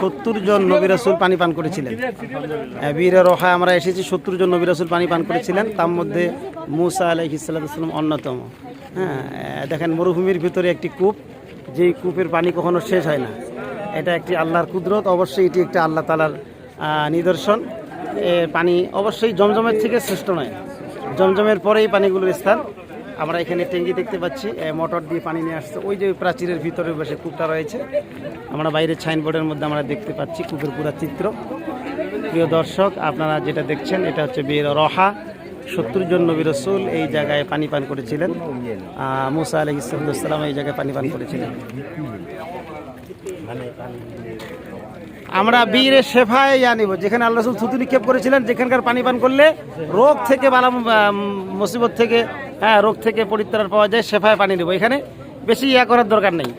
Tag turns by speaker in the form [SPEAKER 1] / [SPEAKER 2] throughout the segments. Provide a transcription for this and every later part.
[SPEAKER 1] সত্তর জন নবী রাসূল পানি পান করেছিলেন। আহ, বীর রোহা আমরা এসেছি সত্তর জন নবী রাসূল পানি পান করেছিলেন। তার মধ্যে মুসা আলাইহিসাল্লাম অন্যতম। হ্যাঁ দেখেন মরুভূমির ভিতরে একটি কূপ যেই কূপের পানি কখনো শেষ হয় না। এটা একটি আল্লাহর কুদরত অবশ্যই এটি একটি আল্লাহ তালার নিদর্শন। পানি অবশ্যই জমজমের থেকে শ্রেষ্ঠ নয়। জমজমের পরেই পানিগুলোর স্থান। আমরা এখানে ট্যাঙ্কি দেখতে পাচ্ছি মোটর দিয়ে পানি নিয়ে আসছে। ওই যে প্রাচীরের ভিতরে বসে কূপটা রয়েছে। আমরা বাইরের সাইনবোর্ডের মধ্যে আমরা দেখতে পাচ্ছি কূপের পুরা চিত্র। প্রিয় দর্শক, আপনারা যেটা দেখছেন, এটা হচ্ছে বিয়ের রহা। সত্তর জন নবী রসুল এই জায়গায় পানি পান করেছিলেন। মুসা আলহ ইসলাম এই জায়গায় পানি পান করেছিলেন। আমরা বীরের শেফায় জানিব যেখানে আল্লাহ রসুল থুতু নিক্ষেপ করেছিলেন, যেখানকার পানি পান করলে রোগ থেকে বালা মুসিবত থেকে হ্যাঁ রোগ থেকে পরিত্রাণ পাওয়া যায়, শেফায় পানি নেব। এখানে বেশি ইয়া করার দরকার নেই।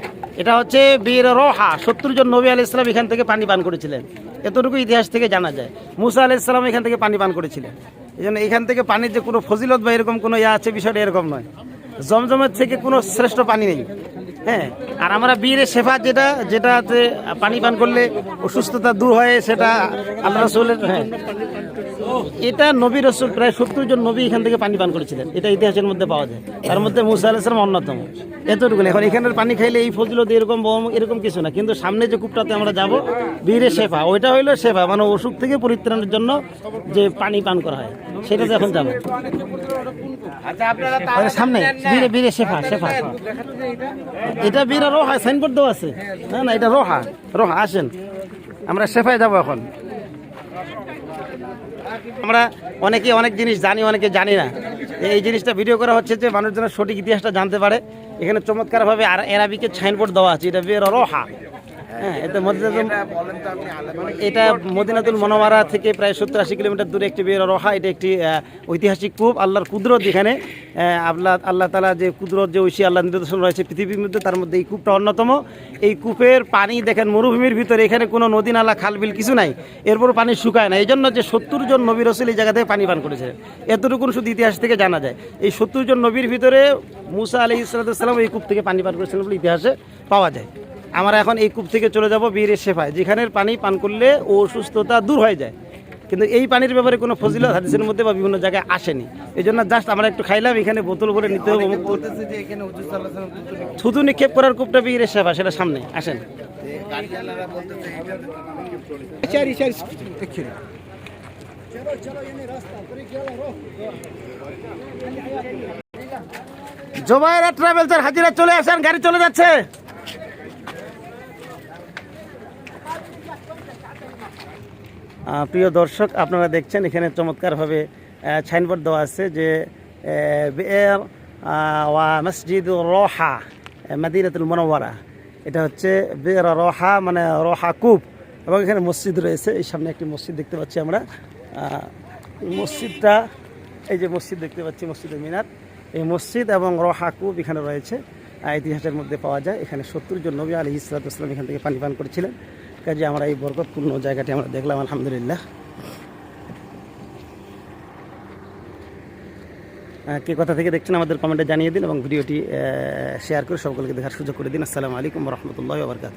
[SPEAKER 1] এটা হচ্ছে বীর রোহা, সত্তর জন নবী আলি ইসলাম এখান থেকে পানি পান করেছিলেন। এতটুকু ইতিহাস থেকে জানা যায়। মুসা আলি ইসলাম এখান থেকে পানি পান করেছিলেন। এই জন্য এখান থেকে পানির যে কোনো ফজিলত বা এরকম কোনো ইয়া আছে, বিষয়টা এরকম নয়। জমজমের থেকে কোনো শ্রেষ্ঠ পানি নেই। হ্যাঁ আর আমরা বীরের শেফা যেটা, যেটাতে পানি পান করলে অসুস্থতা দূর হয়, সেটা আল্লাহ রসুলের হ্যাঁ। এটা নবী রসুল প্রায় সত্তর জন নবী এখান থেকে পানি পান করেছিলেন। এটা ইতিহাসের মধ্যে পাওয়া যায়। তার মধ্যে মুসা আলাইসলাম অন্যতম। এতটুকু। এখন এখানের পানি খাইলে এই ফজিলত এরকম এরকম কিছু না। কিন্তু সামনে যে কূপটাতে আমরা যাব বীরের শেফা। ওইটা হইল শেফা মানে অসুখ থেকে পরিত্রাণের জন্য যে পানি পান করা হয়। সেটাতে এখন যাব। ওই সামনে। বীরে বীরে শেফা শেফা। এটা বীরা রোহা সাইনবোর্ড দেওয়া আছে। না না এটা রোহা। রোহা আসেন। আমরা শেফায় যাব এখন। আমরা অনেকে অনেক জিনিস জানি, অনেকে জানি না। এই জিনিসটা ভিডিও করা হচ্ছে যে মানুষ যেন সঠিক ইতিহাসটা জানতে পারে। এখানে চমৎকারভাবে আর এরাবিকে সাইনবোর্ড দেওয়া আছে। এটা বের রোহা হ্যাঁ মদিনাতুল এটা মদিনাতুল মনোমারা থেকে প্রায় সত্তর আশি কিলোমিটার দূরে একটি বের রহা এটা একটি ঐতিহাসিক কূপ আল্লাহর কুদরত এখানে। আল্লাহ আল্লাহ তালা যে কুদরত যে ঐশী আল্লাহ নিদর্শন রয়েছে পৃথিবীর মধ্যে তার মধ্যে এই কূপটা অন্যতম। এই কূপের পানি দেখেন মরুভূমির ভিতরে এখানে কোনো নদী নালা খাল বিল কিছু নাই। এরপর পানি শুকায় না। এই জন্য যে সত্তর জন নবী রসুল এই জায়গা থেকে পানি পান করেছে। এতটুকু শুধু ইতিহাস থেকে জানা যায়। এই সত্তর জন নবীর ভিতরে মুসা আলি ইসলাতাম এই কূপ থেকে পানি পান করেছিলেন বলে ইতিহাসে পাওয়া যায়। আমরা এখন এই কূপ থেকে চলে যাব বীরের শেফায় যেখানের পানি পান করলে ও অসুস্থতা দূর হয়ে যায়। কিন্তু এই পানির ব্যাপারে কোনো ফজিলত হাদিসের মধ্যে বা বিভিন্ন জায়গায় আসেনি। এই জন্য জাস্ট আমরা একটু খাইলাম এখানে বোতল করে নিতে হবে থুতু নিক্ষেপ করার কূপটা বীরের সেবা সেটা সামনে আসেন। জোবাইরা ট্রাভেলসের হাজিরা চলে আসেন গাড়ি চলে যাচ্ছে। প্রিয় দর্শক, আপনারা দেখছেন, এখানে চমৎকারভাবে সাইনবোর্ড দেওয়া আছে যে ওয়া মসজিদ রোহা মাদিনাতুল মনোয়ারা এটা হচ্ছে বের রোহা মানে রোহা কূপ। এবং এখানে মসজিদ রয়েছে, এই সামনে একটি মসজিদ দেখতে পাচ্ছি আমরা। মসজিদটা, এই যে মসজিদ দেখতে পাচ্ছি মসজিদের মিনার। এই মসজিদ এবং রোহা কূপ এখানে রয়েছে। ইতিহাসের মধ্যে পাওয়া যায়। এখানে সত্তর জন নবী আলী ইসলাতাম এখান থেকে পানি পান করেছিলেন। কাজে আমরা এই বরকতপূর্ণ জায়গাটি আমরা দেখলাম, আলহামদুলিল্লাহ। কে কথা থেকে দেখছেন আমাদের কমেন্টে জানিয়ে দিন এবং ভিডিওটি শেয়ার করে সকলকে দেখার সুযোগ করে দিন। আসসালামু আলাইকুম রহমতুল্লাহ বরকাত